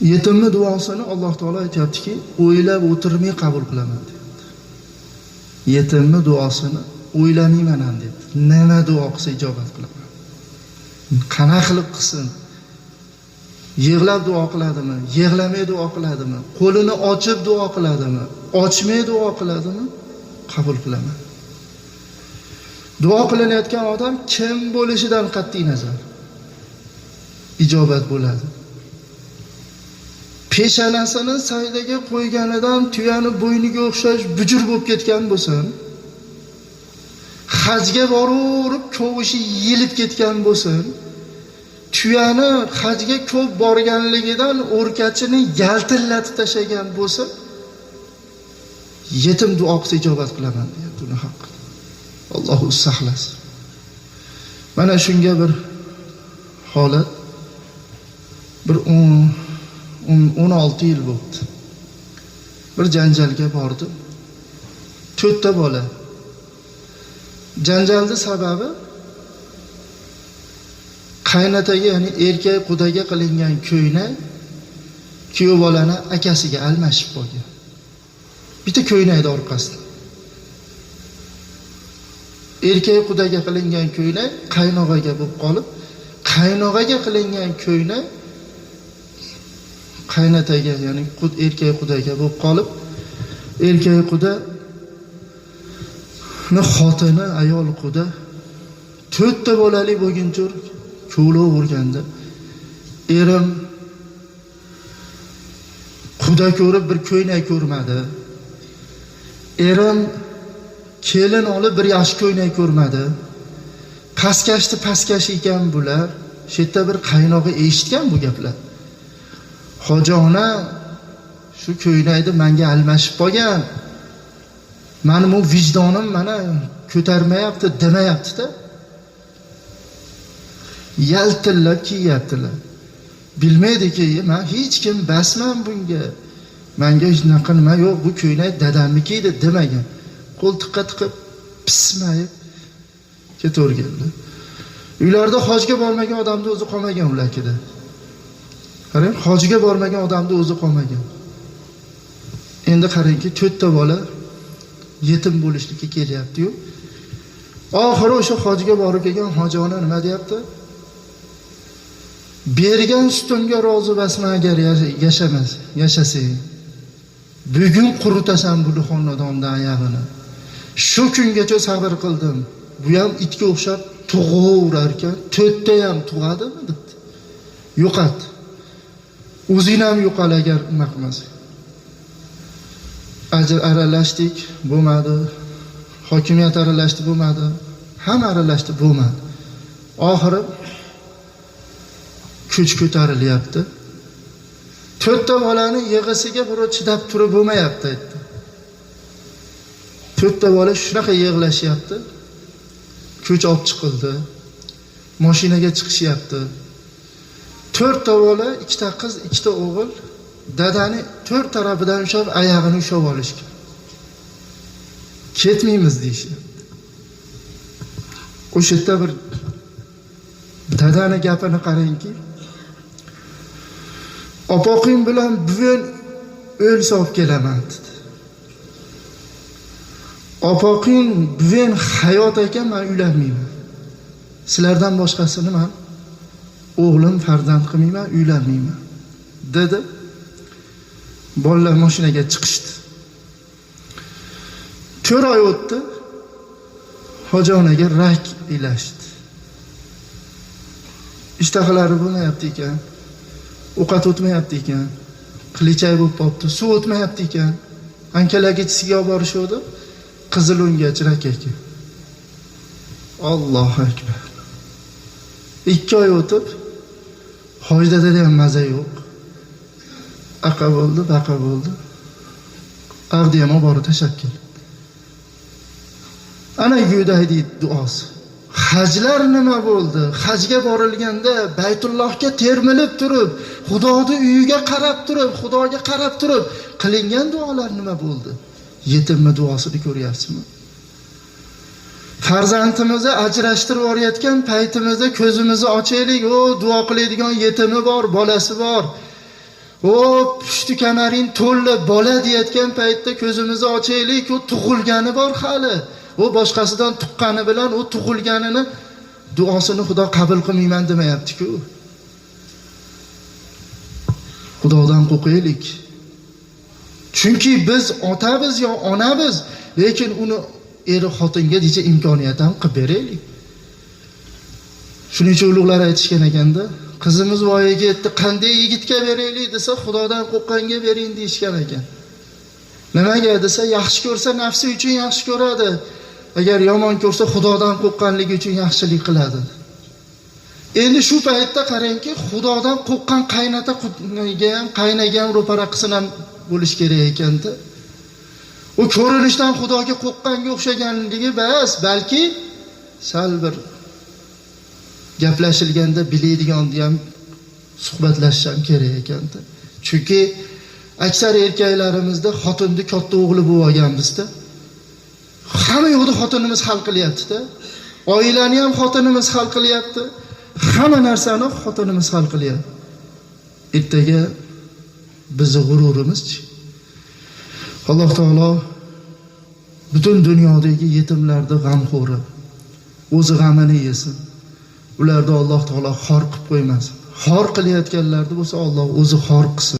yetimni duosini alloh taolo aytyaptiki o'ylab o'tirmay qabul qilaman deyapti yetimni duosini o'ylamayman ham deyapti nima duo qilsa ijobat qilaman. Qanaqa qilib qilsin? Yig'lab duo qiladimi? Yig'lamay duo qiladimi? Qo'lini ochib duo qiladimi? Ochmay duo qiladimi? Qabul qilaman. Duo qilinayotgan odam kim bo'lishidan qat'iy nazar? Ijobat bo'ladi. Peshanasini saydaga qo'yganidan tuyani bo'yniga o'xshash bujur bo'lib ketgan bo'lsin. Hajga boraverib ko'vishi yilib ketgan bo'lsin. Tuyani hajga ko'p borganligidan o'rkachini yaltillatib tashlagan bo'lsa yetim duo qilsa ijobat qilaman deyapti uni haqqida allohu saqlasin. Mana shunga bir holat bir o'n o'n olti yil bo'libdi bir janjalga bordim to'rtta bola. Janjalni sababi qaynataga ya'ni erkak qudaga qilingan ko'ylak kuyov bolani akasiga almashib qolgan bitta ko'ylakni orqasida. Erkak qudaga qilingan ko'ylak qaynog'aga bo'lib qolib qaynog'aga qilingan ko'ylak qaynataga ya'ni erkak qudaga bo'lib qolib erkak quda xotini ayol quda to'rtta bolali bo'lguncha ko'laverganda erim quda ko'rib bir ko'ynak ko'rmadi. Erim kelin olib bir yaxshi ko'ynak ko'rmadi. Pastkashni pastkash ekan bular. Shu yerda bir qaynog'i eshitgan bu gaplar hoji ona shu ko'ynakni manga almashib qolgan. Mani bu vijdonim mana ko'tarmayapti demayaptida yaltillab kiyyaptilar bilmaydiki man hech kim basman bunga. Manga shunaqa nima yo'q bu ko'ylak dadamniki edi demagan. Qo'ltiqqa tiqib pismayib ketaverganlar uylarida hojga bormagan odamni o'zi qolmagan ularkida qarang hojiga bormagan odamni o'zi qolmagan. Endi qarangki to'rtta bola yetim bo'lishlikka kelyaptiyu. Oxiri o'sha hojiga borib kelgan hoji ona nima deyapti? Bergan sutimga rozi basman agar yashamas yashasang. Bugun quritasan bu xonadonni oyog'ini shu kungacha sabr qildim. Bu ham itga o'xshab tug'averar ekan to'rtta ham tug'adimi debdi yo'qot o'zing ham yo'qol agar nima qilmasang ajr aralashdik bo'lmadi. Hokimiyat aralashdi bo'lmadi. Hamma aralashdi bo'lmadi. Oxiri kuch ko'tarilyapti. To'rtta bolani yig'isiga bir chidab turib bo'lmayapti aytdi. To'rtta bola shunaqa yig'lashyapti. Ko'ch olib chiqildi. Moshinaga chiqishyapti. To'rtta bola ikkita qiz ikkita o'g'il dadani to'rt tarafidan ushlab oyog'ini ushlab olishgan. Ketmaymiz deyishyapti o'sha yerda bir dadani gapini qarangki opoqing bilan buvang o'lsa olib kelaman dedi. Opoqing buvang hayot ekan man uylanmayman. Sizlardan boshqasini man o'g'lim farzand qilmayman uylanmayman dedi. Bolalar moshinaga chiqishdi. To'rt oy o'tdi. Hoji onaga rak ilashdi. Ishtahalari bo'lmayapti ekan ovqat o'tmayapti ekan qilichay bo'lib qolibdi suv o'tmayapti ekan. Ankalagichisiga olib borishuvdi qizil o'ngach rak ekan allohu akbar. Ikki oy o'tib hoji ham maza yo'q. Aqa bo'ldi baqa bo'ldi. Avdi ham olib borib tashlab keldi ana yuday duosi. Hajlar nima bo'ldi? Hajga borilganda baytullohga termilib turib xudoni uyiga qarab turib xudoga qarab turib qilingan duolar nima bo'ldi? Yetimni duosini ko'ryapsizmi? Farzandimizni ajrashtirib yuborayotgan paytimizda ko'zimizni ochaylik. O duo qiladigan yetimi bor bolasi bor. O pushti kamaring to'lli bola deyayotgan paytda ko'zimizni ochaylik. U tug'ilgani bor hali. U boshqasidan tuqqani bilan u tug'ilganini duosini xudo qabul qilmayman demayaptiku. Xudodan qo'rqaylik. Chunki biz otamiz yo onamiz lekin uni eri xotinga deycha imkoniyat ham qilib beraylik. Shuning uchun ulug'lar aytishgan ekanda qizimiz voyaga yetdi qanday yigitga beraylik? desa xudodan qo'rqqanga bering deyishgan ekan. Nimaga desa yaxshi ko'rsa nafsi uchun yaxshi ko'radi agar yomon ko'rsa xudodan qo'rqqanligi uchun yaxshilik qiladi. Endi shu paytda qarangki xudodan qo'rqqan qaynota ham qaynaga ham ro'para qilsin ham bo'lishi kerak ekanda u ko'rinishdan xudoga qo'rqqanga o'xshaganligi bas balki sal bir gaplashilganda biladiganni ham suhbatlashish ham kerak ekanda. Chunki aksar erkaklarimizda xotinni katta o'g'li bo'lib olganmizda hamma yo'qni xotinimiz hal qilyaptida oilani ham xotinimiz hal qilyapti hamma narsani xotinimiz hal qilyapti. Ertaga bizni alloh taolo butun dunyodagi yetimlarni g'amxo'ri o'zi g'amini yesin. Ularni alloh taolo xor qilib qo'ymasin. Xor qilayotganlarni bo'lsa olloh o'zi xor qilsin.